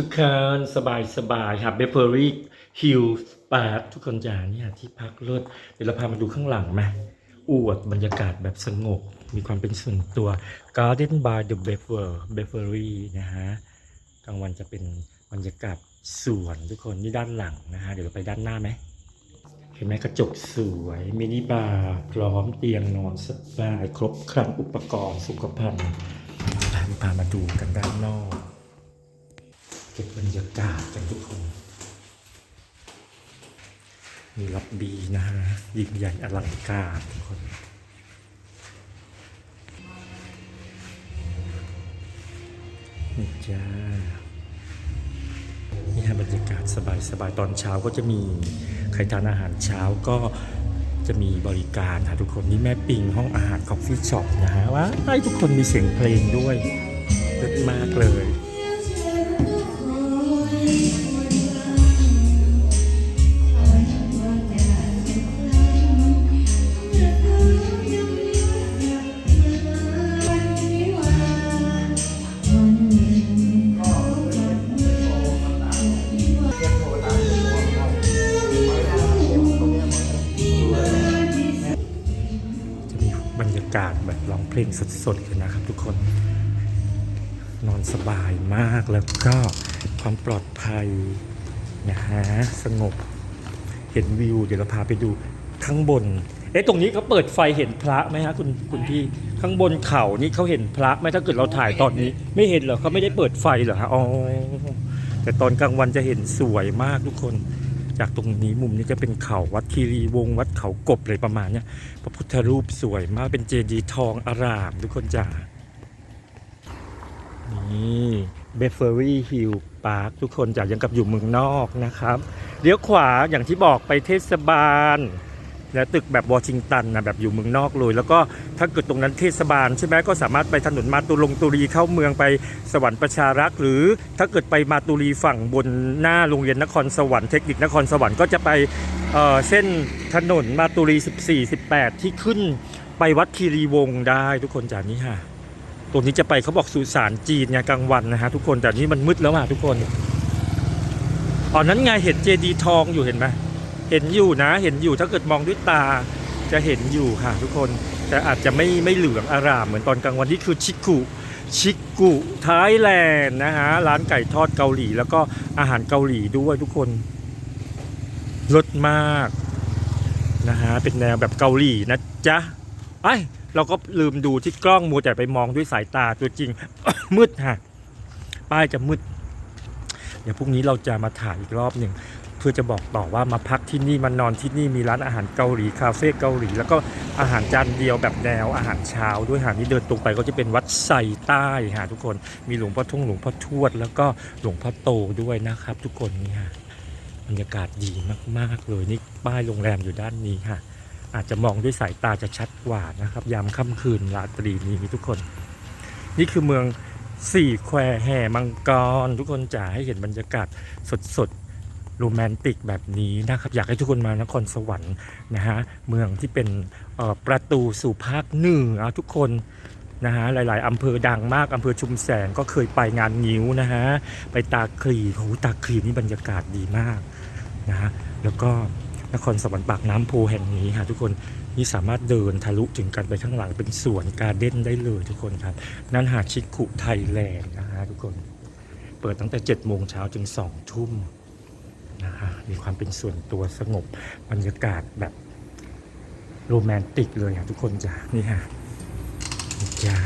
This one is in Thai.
ทุกคนสบายสบายครับเบเ e อรี่ฮิลส์ปาร์ทุกคนจ๋าเนี่ยที่พักเลิศเดี๋ยวเราพามาดูข้างหลังไหมอวดบรรยากาศแบบสงบ มีความเป็นส่วนตัว Garden by the Bever b e v e r y นะฮะกลางวันจะเป็นบรรยากาศสวนทุกคนนี่ด้านหลังนะฮะเดี๋ยวเราไปด้านหน้าไหมเห็นไหมกระจกสวยมินิบาร์พร้อมเตียงนอนสบายครบครันอุปกรณ์สุขภัณฑ์พาพามาดูกันด้านนอก เก็บบรรยากาศกันทุกคนมีล็อบบี้นะฮะยิ่งใหญ่อลังการทุกคนนี่จ้านี่ฮะบรรยากาศสบายๆตอนเช้าก็จะมีใครทานอาหารเช้าก็จะมีบริการนะทุกคนนี่แม่ปิงห้องอาหารของฟี่ช็อปนะฮะว่าให้ทุกคนมีเสียงเพลงด้วยเลิศมากเลยากาศแบบร้องเพลงสดๆเลยนะครับทุกคน นอนสบายมากแล้วก็ความปลอดภัยนะฮะสงบ เห็นวิว เดี๋ยวเราพาไปดูข้างบน เอ๊ะตรงนี้เขาเปิดไฟเห็นพระไหมฮะคุณคุณพี่ข้างบนเขานี่เขาเห็นพระไหมถ้าเกิดเราถ่ายตอนนี้ ไม่เห็นเหรอเขาไม่ได้เปิดไฟเหรอฮะอ๋อแต่ตอนกลางวันจะเห็นสวยมากทุกคน จากตรงนี้มุมนี้จะเป็นเขาวัดคีรีวงวัดเขากบเลยประมาณเนี้ยพระพุทธรูปสวยมากเป็นเจดีย์ทองอาราม ทุกคนจ้านี่เบเฟอรี่ฮิลพาร์คทุกคนจากยังกับอยู่เมืองนอกนะครับเลี้ยวขวาอย่างที่บอกไปเทศบาล และตึกแบบวอชิงตันนะแบบอยู่เมืองนอกเลย แล้วก็ถ้าเกิดตรงนั้นเทศบาลใช่ไหมก็สามารถไปถนนมาตุลงตุรีเข้าเมืองไปสวรรค์ประชารักษ์หรือถ้าเกิดไปมาตุรีฝั่งบนหน้าโรงเรียนนครสวรรค์เทคนิคนครสวรรค์ก็จะไปเเส้นถนนมาตุรี 14 18 ที่ขึ้นไปวัดคีรีวงศ์ได้ทุกคนจากนี้ฮะตรงนี้จะไปเขาบอกสุสานจีนไงกลางวันนะฮะทุกคนแต่นี้มันมืดแล้วอะทุกคนอ๋อนั้นไงเห็นเจดีทองอยู่เห็นไหม เห็นอยู่นะ เห็นอยู่ถ้าเกิดมองด้วยตาจะเห็นอยู่ค่ะทุกคน แต่อาจจะไม่ไม่เหลืองอาราม เหมือนตอนกลางวันนี่คือชิกุชิกุไทยแลนด์นะฮะร้านไก่ทอดเกาหลี แล้วก็อาหารเกาหลีด้วยทุกคนรสมากนะฮะเป็นแนวแบบเกาหลีนะจ๊ะไอเราก็ลืมดูที่กล้องมัวแต่ไปมองด้วยสายตาตัวจริง มืดฮะป้ายจะมืด เดี๋ยวพรุ่งนี้เราจะมาถ่ายอีกรอบหนึ่ง พื่อจะบอกต่อว่ามาพักที่นี่มานอนที่นี่มีร้านอาหารเกาหลีคาเฟ่เกาหลี แล้วก็อาหารจานเดียวแบบแนวอาหารเช้าด้วยหานี่เดินตรงไปก็จะเป็นวัดไซใต้ฮะทุกคนมีหลวงพ่อทุ่งหลวงพ่อทวด แล้วก็หลวงพ่อโตด้วยนะครับ ทุกคนนี่ฮะบรรยากาศดีมากๆเลยนี่ป้ายโรงแรมอยู่ด้านนี้ฮะอาจจะมองด้วยสายตาจะชัดกว่านะครับ ยามค่ำคืนราตรีนี้ทุกคน นี่คือเมืองสี่แควแห่มังกร ทุกคนจ๋าให้เห็นบรรยากาศสดๆ โรแมนติกแบบนี้นะครับ อยากให้ทุกคนมานครสวรรค์นะฮะเมืองที่เป็นประตูสู่ภาคเหนือทุกคนนะฮะหลาย ๆ อำเภอดังมาก อำเภอชุมแสงก็เคยไปงานงิ้วนะฮะไปตาคลีโอ้โหตาคลีนี่บรรยากาศดีมากนะฮะแล้วก็นครสวรรค์ปากน้ำโพแห่งนี้ฮะทุกคนนี่สามารถเดินทะลุถึงกันไปข้างหลังเป็นสวนการเด้นได้เลยทุกคนครับ นั่นหาชิคุไทยแลนด์นะฮะทุกคน เปิดตั้งแต่7จ็ดโมงเช้าถึง2องทุ่ม นะฮะมีความเป็นส่วนตัวสงบบรรยากาศแบบโรแมนติกเลยอะทุกคนจ้ะนี่ฮะจ้า